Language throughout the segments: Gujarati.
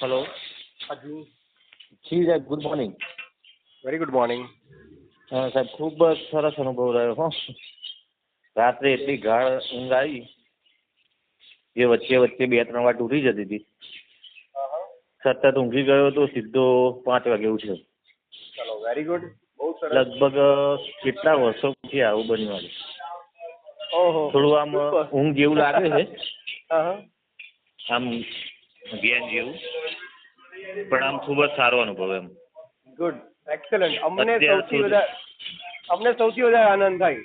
હલો હાજી. જી સાહેબ good morning very good morning સાહેબ ખૂબ જ સરસ અનુભવ રહ્યો હો. રાત્રે એટલી ગાઢ ઊંઘ આવી જે વચ્ચે વચ્ચે બે ત્રણ વાર તૂટી જતી હતી. સતત ઊંઘી ગયો તો સીધો પાંચ વાગે ઉઠ્યો. ચલો વેરી ગુડ બહુ સરસ. લગભગ કેટલા વર્ષો પછી આવું બન્યું ઓહો. થોડું આમ ઊંઘ જેવું લાગે છે. આમ જ્ઞાન જેવું. પણ આમ ખૂબ જ સારો અનુભવ એમ. ગુડ એક્સેલન્ટ અમને સૌથી વધારે અમને સૌથી વધારે આનંદ થાય.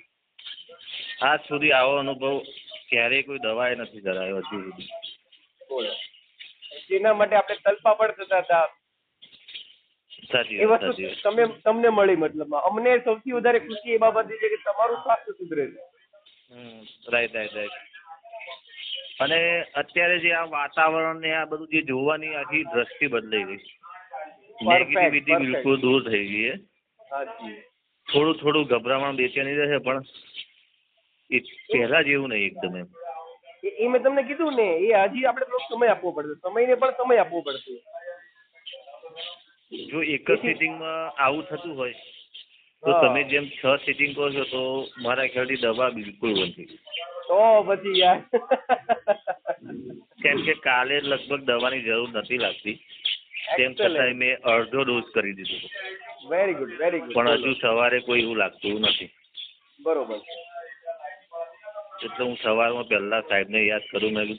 આજ સુધી આવો અનુભવ ક્યારેય કોઈ દવાએ નથી કરાયો હજુ સુધી. જેના માટે આપણે તલપાપડ થતા હતા. એ વસ્તુ તમે તમને મળી મતલબ અમને સૌથી વધારે ખુશી એ બાબતની છે કે તમારું સ્વાસ્થ્ય સુધરે છે. રાઈટ રાઈટ રાઈટ અને અત્યારે જે આ વાતાવરણ ને આ બધું જે જોવાની આખી દ્રષ્ટિ બદલાઈ ગઈ નેગેટિવિટી બિલકુલ દૂર થઈ ગઈ છે. થોડું થોડું ગભરામણ બેચેની રહેશે પણ એ પહેલા જેવું નહીં એકદમ એમ. એ- મેં તમને કીધું ને એ હજી આપણે સમય આપવો પડશે. સમયને પણ સમય આપવો પડશે. જો એક જ સિટિંગમાં આવું થતું હોય તો તમે જેમ છ સિટિંગ કહો છો તો મારા ખ્યાલથી દવા બિલકુલ ગઈ. તો પછી યાર. કેમ કે કાલે લગભગ દવાની જરૂર નથી લાગતી. તેમ છતાં મેં અડધો ડોઝ કરી દીધો. વેરી ગુડ વેરી ગુડ પણ હજુ સવારે કોઈ એવું લાગતું નથી. બરોબર. એટલે હું સવારમાં પહેલા સાહેબને યાદ કરું મેં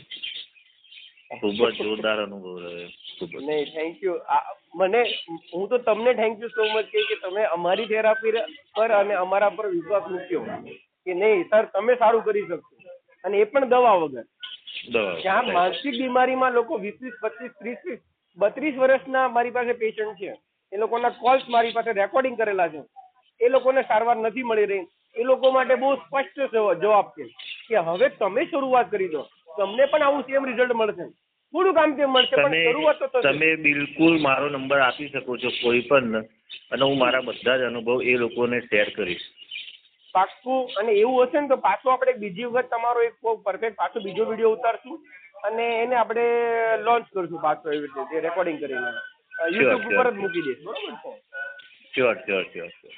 ખૂબ જ જોરદાર અનુભવ રહ્યો ખૂબ જ. નહીં થેન્ક યુ મને હું તો તમને થેન્ક યુ સો મચ કે કે તમે અમારી થેરાપી પર અને અમારા પર વિશ્વાસ મૂક્યો. કે નહીં સર તમે સારું કરી શકશો. અને એ પણ દવા વગર. ત્યાં માનસિક બીમારીમાં લોકો વીસ વીસ પચીસ ત્રીસ ત્રીસ બત્રીસ વર્ષના મારી પાસે પેશન્ટ છે. એ લોકોના કોલ્સ મારી પાસે રેકોર્ડિંગ કરેલા છે. એ લોકોને સારવાર નથી મળી રહી. એ લોકો માટે બહુ સ્પષ્ટ જવા- જવાબ છે કે હવે તમે શરૂઆત કરી દો. તમને પણ આવું સેમ રિઝલ્ટ મળશે. થોડું કામ કેમ મળશે પણ શરૂઆત તો તમે બિલકુલ મારો નંબર આપી શકો છો કોઈ પણ. અને હું મારા બધા જ અનુભવ એ લોકોને શેર કરીશ. પાક્કું અને એવું હશે ને તો પાછું આપણે બીજી વખત તમારો એક પરફેક્ટ પાછો બીજો વીડિયો ઉતારશું અને એને આપણે લોન્ચ કરશું પાછો એવી રીતે જે રેકોર્ડિંગ કરીને. યુટ્યુબ ઉપર જ મૂકી દઈશું બરોબર છે? શ્યોર શ્યોર શ્યોર શ્યોર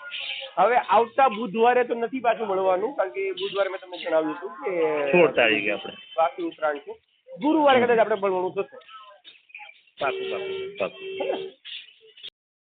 હવે આવતા બુધવારે તો નથી પાછું મળવાનું કારણ કે બુધવારે મેં તમને જણાવ્યું હતું કે સોળ તારીખે આપણે. બાકી ઉત્તરાયણ છે ગુરુવારે કદાચ આપણે મળવાનું થશે. પાકું પાકું પાકું.